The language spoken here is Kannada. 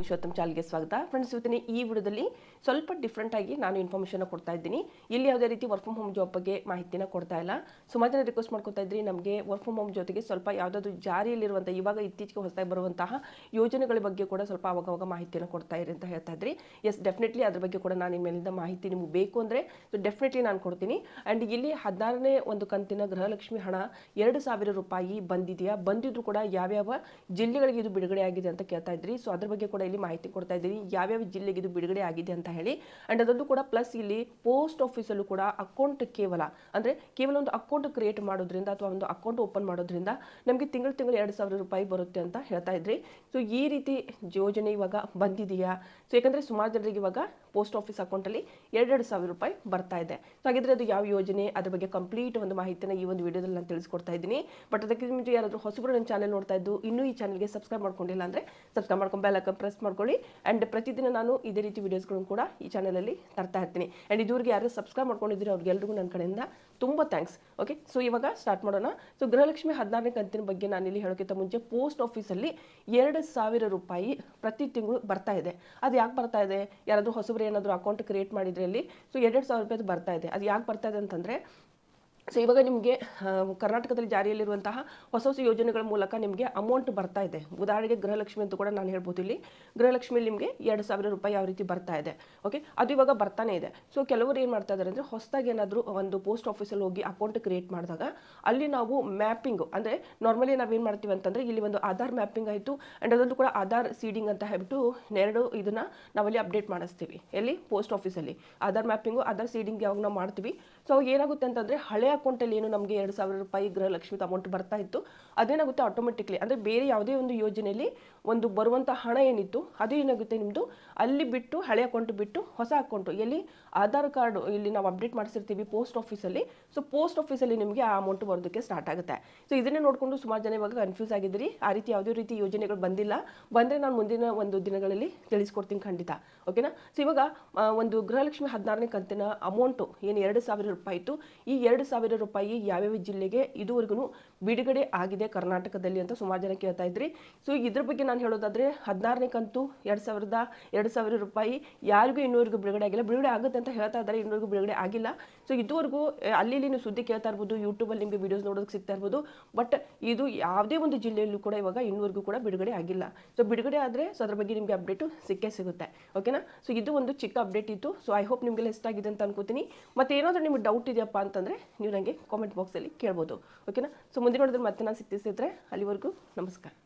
ವಿಶ್ವೋತ್ತಮ್ ಚಾಲ್ಗೆ ಸ್ವಾಗತ. ಫ್ರೆಂಡ್ಸ್ ಇವತ್ತಿನ ಈ ವಿಡಿಯೋದಲ್ಲಿ ಸ್ವಲ್ಪ ಡಿಫ್ರೆಂಟ್ ಆಗಿ ನಾನು ಇನ್ಫಾರ್ಮೇಷನ್ ಕೊಡ್ತಾ ಇದ್ದೀನಿ. ಇಲ್ಲಿ ಯಾವುದೇ ರೀತಿ ವರ್ಕ್ ಫ್ರಮ್ ಹೋಮ್ ಜಾಬ್ ಬಗ್ಗೆ ಮಾಹಿತಿನ ಕೊಡ್ತಾ ಇಲ್ಲ. ಸುಮಾರು ಜನ ರಿಕ್ವೆಸ್ಟ್ ಮಾಡ್ಕೊತಾ ಇದ್ರಿ, ನಮಗೆ ವರ್ಕ್ ಫ್ರಮ್ ಹೋಮ್ ಜೊತೆಗೆ ಸ್ವಲ್ಪ ಯಾವುದಾದ್ರು ಜಾರಿಯಲ್ಲಿರುವಂಥ ಇವಾಗ ಇತ್ತೀಚೆಗೆ ಹೊಸದಾಗಿ ಬರುವಂತಹ ಯೋಜನೆಗಳ ಬಗ್ಗೆ ಕೂಡ ಸ್ವಲ್ಪ ಅವಾಗವಾಗ ಮಾಹಿತಿಯನ್ನು ಕೊಡ್ತಾ ಇರಿ ಅಂತ ಹೇಳ್ತಾ ಇದ್ರಿ. ಎಸ್ ಡೆಫಿನೆಟ್ಲಿ ಅದ್ರ ಬಗ್ಗೆ ಕೂಡ ನಾನು ಮೇಲಿಂದ ಮಾಹಿತಿ ನಿಮ್ಗೆ ಬೇಕು ಅಂದರೆ ಸೊ ಡೆಫಿನೆಟ್ಲಿ ನಾನು ಕೊಡ್ತೀನಿ. ಆ್ಯಂಡ್ ಇಲ್ಲಿ ಹದಿನಾರನೇ ಒಂದು ಕಂತಿನ ಗೃಹಲಕ್ಷ್ಮಿ ಹಣ ಎರಡು ಸಾವಿರ ರೂಪಾಯಿ ಬಂದಿದೆಯಾ? ಬಂದಿದ್ರು ಕೂಡ ಯಾವ್ಯಾವ ಜಿಲ್ಲೆಗಳಿಗೆ ಇದು ಬಿಡುಗಡೆ ಆಗಿದೆ ಅಂತ ಕೇಳ್ತಾ ಇದ್ರಿ. ಸೊ ಅದ್ರ ಬಗ್ಗೆ ಕೂಡ ಇಲ್ಲಿ ಮಾಹಿತಿ ಕೊಡ್ತಾ ಇದ್ದೀನಿ. ಯಾವ್ಯಾವ ಜಿಲ್ಲೆಗೆ ಇದು ಬಿಡುಗಡೆ ಆಗಿದೆ ಅಂತ ಹೇಳಿ. ಆ್ಯಂಡ್ ಅದರದ್ದು ಕೂಡ ಪ್ಲಸ್ ಇಲ್ಲಿ ಪೋಸ್ಟ್ ಆಫೀಸಲ್ಲೂ ಕೂಡ ಅಕೌಂಟ್ ಕೇವಲ, ಅಂದರೆ ಕೇವಲ ಒಂದು ಅಕೌಂಟ್ ಕ್ರಿಯೇಟ್ ಮಾಡೋದ್ರಿಂದ ಅಥವಾ ಒಂದು ಅಕೌಂಟ್ ಓಪನ್ ಮಾಡೋದ್ರಿಂದ ನಮಗೆ ತಿಂಗಳು ತಿಂಗಳು ಎರಡು ಸಾವಿರ ರೂಪಾಯಿ ಬರುತ್ತೆ ಅಂತ ಹೇಳ್ತಾ ಇದ್ರಿ. ಸೊ ಈ ರೀತಿ ಯೋಜನೆ ಇವಾಗ ಬಂದಿದೆಯಾ? ಸೊ ಯಾಕಂದರೆ ಸುಮಾರು ಜನರಿಗೆ ಇವಾಗ ಪೋಸ್ಟ್ ಆಫೀಸ್ ಅಕೌಂಟಲ್ಲಿ ಎರಡೆರಡು ಸಾವಿರ ರೂಪಾಯಿ ಬರ್ತಾ ಇದೆ. ಸೊ ಹಾಗಿದ್ರೆ ಅದು ಯಾವ ಯೋಜನೆ, ಅದ್ರ ಬಗ್ಗೆ ಕಂಪ್ಲೀಟ್ ಒಂದು ಮಾಹಿತಿನ ಈ ಒಂದು ವಿಡಿಯೋದಲ್ಲಿ ನಾನು ತಿಳಿಸ್ಕೊಡ್ತಾ ಇದ್ದೀನಿ. ಬಟ್ ಅದಕ್ಕೆ ಮುಂಚೆ ಯಾರಾದರೂ ಹೊಸಬರು ನನ್ನ ಚಾನಲ್ ನೋಡ್ತಾ ಇದ್ದು, ಇನ್ನೂ ಈ ಚಾನಲ್ಗೆ ಸಬ್ಸ್ಕ್ರೈಬ್ ಮಾಡ್ಕೊಂಡಿಲ್ಲ ಅಂದರೆ ಸಬ್ಸ್ಕ್ರೈಬ್ ಮಾಡ್ಕೊಂಡು ಬೆಲ್ ಐಕನ್ ಪ್ರೆಸ್ ಮಾಡ್ಕೊಳ್ಳಿ. ಆ್ಯಂಡ್ ಪ್ರತಿದಿನ ನಾನು ಇದೇ ರೀತಿ ವಿಡಿಯೋಸ್ಗಳನ್ನು ಕೂಡ ಈ ಚಾನಲಲ್ಲಿ ತರ್ತಾ ಇರ್ತೀನಿ. ಆ್ಯಂಡ್ ಇದುವರೆಗೆ ಯಾರು ಸಬ್ಸ್ಕ್ರೈಬ್ ಮಾಡ್ಕೊಂಡಿದ್ದೀರಿ ಅವ್ರಿಗೆಲ್ರಿಗೂ ನನ್ನ ಕಡೆಯಿಂದ ತುಂಬ ಥ್ಯಾಂಕ್ಸ್ ಓಕೆ ಸೊ ಇವಾಗ ಸ್ಟಾರ್ಟ್ ಮಾಡೋಣ. ಸೊ ಗೃಹಲಕ್ಷ್ಮಿ ಹದಿನಾರನೇ ಕಂತಿನ ಬಗ್ಗೆ ನಾನು ಇಲ್ಲಿ ಹೇಳೋಕ್ಕಿಂತ ಮುಂಚೆ ಪೋಸ್ಟ್ ಆಫೀಸಲ್ಲಿ ಎರಡು ಸಾವಿರ ರೂಪಾಯಿ ಪ್ರತಿ ತಿಂಗಳು ಬರ್ತಾ ಇದೆ. ಅದು ಯಾಕೆ ಬರ್ತಾ ಇದೆ? ಯಾರಾದರೂ ಹೊಸಬ್ರು ಏನಾದರೂ ಅಕೌಂಟ್ ಕ್ರಿಯೇಟ್ ಮಾಡಿದ್ರೆ ಅಲ್ಲಿ ಸೊ ಎರಡು ಸಾವಿರ ರೂಪಾಯಿ ಬರ್ತಾ ಇದೆ. ಅದು ಯಾಕೆ ಬರ್ತಾ ಇದೆ ಅಂತಂದರೆ ಸೊ ಇವಾಗ ನಿಮಗೆ ಕರ್ನಾಟಕದಲ್ಲಿ ಜಾರಿಯಲ್ಲಿರುವಂತಹ ಹೊಸ ಹೊಸ ಯೋಜನೆಗಳ ಮೂಲಕ ನಿಮಗೆ ಅಮೌಂಟ್ ಬರ್ತಾ ಇದೆ. ಉದಾಹರಣೆಗೆ ಗೃಹಲಕ್ಷ್ಮಿ ಅಂತ ಕೂಡ ನಾನು ಹೇಳ್ಬೋದು ಇಲ್ಲಿ. ಗೃಹಲಕ್ಷ್ಮಿಯಲ್ಲಿ ನಿಮಗೆ ಎರಡು ಸಾವಿರ ರೂಪಾಯಿ ಯಾವ ರೀತಿ ಬರ್ತಾ ಇದೆ. ಓಕೆ ಅದು ಇವಾಗ ಬರ್ತಾನೆ ಇದೆ. ಸೊ ಕೆಲವರು ಏನು ಮಾಡ್ತಾ ಇದ್ದಾರೆ ಅಂದರೆ ಹೊಸದಾಗಿ ಏನಾದರೂ ಒಂದು ಪೋಸ್ಟ್ ಆಫೀಸಲ್ಲಿ ಹೋಗಿ ಅಕೌಂಟ್ ಕ್ರಿಯೇಟ್ ಮಾಡಿದಾಗ ಅಲ್ಲಿ ನಾವು ಮ್ಯಾಪಿಂಗು ಅಂದರೆ ನಾರ್ಮಲಿ ನಾವೇನು ಮಾಡ್ತೀವಿ ಅಂತಂದರೆ ಇಲ್ಲಿ ಒಂದು ಆಧಾರ್ ಮ್ಯಾಪಿಂಗ್ ಆಯಿತು ಆ್ಯಂಡ್ ಅದೊಂದು ಕೂಡ ಆಧಾರ್ ಸೀಡಿಂಗ್ ಅಂತ ಹೇಳ್ಬಿಟ್ಟು ಎರಡು ಇದನ್ನು ನಾವಲ್ಲಿ ಅಪ್ಡೇಟ್ ಮಾಡಿಸ್ತೀವಿ. ಎಲ್ಲಿ? ಪೋಸ್ಟ್ ಆಫೀಸಲ್ಲಿ ಆಧಾರ್ ಮ್ಯಾಪಿಂಗು ಆಧಾರ್ ಸೀಡಿಂಗ್ ಯಾವಾಗ ನಾವು ಮಾಡ್ತೀವಿ. ಸೊ ಏನಾಗುತ್ತೆ ಅಂತಂದರೆ ಹಳೆ ಅಕೌಂಟಲ್ಲಿ ಏನು ನಮಗೆ ಎರಡು ಸಾವಿರ ರೂಪಾಯಿ ಗೃಹಲಕ್ಷ್ಮಿ ಅಮೌಂಟ್ ಬರ್ತಾ ಇತ್ತು. ಅದೇನಾಗುತ್ತೆ ಆಟೋಮೆಟಿಕ್ಲಿ ಅಂದರೆ ಬೇರೆ ಯಾವುದೇ ಒಂದು ಯೋಜನೆಯಲ್ಲಿ ಒಂದು ಬರುವಂಥ ಹಣ ಏನಿತ್ತು, ಅದು ಏನಾಗುತ್ತೆ ನಿಮ್ಮದು ಅಲ್ಲಿ ಬಿಟ್ಟು, ಹಳೆ ಅಕೌಂಟ್ ಬಿಟ್ಟು ಹೊಸ ಅಕೌಂಟು ಎಲ್ಲಿ ಆಧಾರ್ ಕಾರ್ಡ್ ಇಲ್ಲಿ ನಾವು ಅಪ್ಡೇಟ್ ಮಾಡಿಸಿರ್ತೀವಿ ಪೋಸ್ಟ್ ಆಫೀಸಲ್ಲಿ ಸೊ ಪೋಸ್ಟ್ ಆಫೀಸಲ್ಲಿ ನಿಮಗೆ ಆ ಅಮೌಂಟ್ ಬರೋದಕ್ಕೆ ಸ್ಟಾರ್ಟ್ ಆಗುತ್ತೆ. ಸೊ ಇದನ್ನೇ ನೋಡಿಕೊಂಡು ಸುಮಾರು ಜನ ಇವಾಗ ಕನ್ಫ್ಯೂಸ್ ಆಗಿದ್ದೀರಿ. ಆ ರೀತಿ ಯಾವುದೇ ರೀತಿ ಯೋಜನೆಗಳು ಬಂದಿಲ್ಲ. ಬಂದರೆ ನಾನು ಮುಂದಿನ ಒಂದು ದಿನಗಳಲ್ಲಿ ತಿಳಿಸ್ಕೊಡ್ತೀನಿ ಖಂಡಿತ. ಓಕೆನಾ ಸೊ ಇವಾಗ ಒಂದು ಗೃಹಲಕ್ಷ್ಮಿ ಹದಿನಾರನೇ ಕಂತಿನ ಅಮೌಂಟು ಏನು ಎರಡು ಸಾವಿರ ರೂಪಾಯಿ ಇತ್ತು. ಈ ಎರಡು ರೂಪಾಯಿ ಯಾವ್ಯಾವ ಜಿಲ್ಲೆಗೆ ಇದುವರೆಗೂ ಬಿಡುಗಡೆ ಆಗಿದೆ ಕರ್ನಾಟಕದಲ್ಲಿ ಅಂತ ಸುಮಾರು ಜನ ಕೇಳ್ತಾ ಇದ್ರಿ. ಸೊ ಇದ್ರ ಬಗ್ಗೆ ನಾನು ಹೇಳೋದಾದ್ರೆ ಹದಿನಾರನೇ ಕಂತು ಎರಡು ಸಾವಿರದ ಎರಡು ಸಾವಿರ ರೂಪಾಯಿ ಯಾರಿಗೂ ಇನ್ನೂವರೆಗೂ ಬಿಡುಗಡೆ ಆಗಿಲ್ಲ. ಬಿಡುಗಡೆ ಆಗುತ್ತೆ ಅಂತ ಹೇಳ್ತಾ ಇದ್ದಾರೆ, ಇನ್ನೂವರೆಗೂ ಬಿಡುಗಡೆ ಆಗಿಲ್ಲ. ಸೊ ಇದುವರೆಗೂ ಅಲ್ಲಿ ನೀವು ಸುದ್ದಿ ಕೇಳ್ತಾ ಇರ್ಬೋದು ಯೂಟ್ಯೂಬಲ್ಲಿ ನಿಮಗೆ ವಿಡಿಯೋಸ್ ನೋಡೋದಕ್ಕೆ ಸಿಗ್ತಾ ಇರ್ಬೋದು ಬಟ್ ಇದು ಯಾವುದೇ ಒಂದು ಜಿಲ್ಲೆಯಲ್ಲೂ ಕೂಡ ಇವಾಗ ಇನ್ನೂವರೆಗೂ ಕೂಡ ಬಿಡುಗಡೆ ಆಗಿಲ್ಲ. ಸೊ ಬಿಡುಗಡೆ ಆದರೆ ಸೊ, ಅದ್ರ ಬಗ್ಗೆ ನಿಮಗೆ ಅಪ್ಡೇಟು ಸಿಕ್ಕೇ ಸಿಗುತ್ತೆ. ಓಕೆನಾ ಸೊ ಇದು ಒಂದು ಚಿಕ್ಕ ಅಪ್ಡೇಟ್ ಇತ್ತು. ಸೊ ಐ ಹೋಪ್ ನಿಮಗೆಲ್ಲ ಇಷ್ಟ ಆಗಿದೆ ಅಂತ ಅನ್ಕೋತೀನಿ. ಮತ್ತೆ ಏನಾದರೂ ನಿಮಗೆ ಡೌಟ್ ಇದೆಯಪ್ಪ ಅಂತಂದರೆ, ನೀವು ನನಗೆ ಕಾಮೆಂಟ್ ಬಾಕ್ಸಲ್ಲಿ ಕೇಳ್ಬೋದು. ಓಕೆನಾ ಸೊ ಮುಂದಿನ ನೋಡಿದ್ರೆ ಮತ್ತೆ ನಾನು ಸಿಗ್ತಿಸಿದ್ರೆ ಅಲ್ಲಿವರೆಗೂ ನಮಸ್ಕಾರ.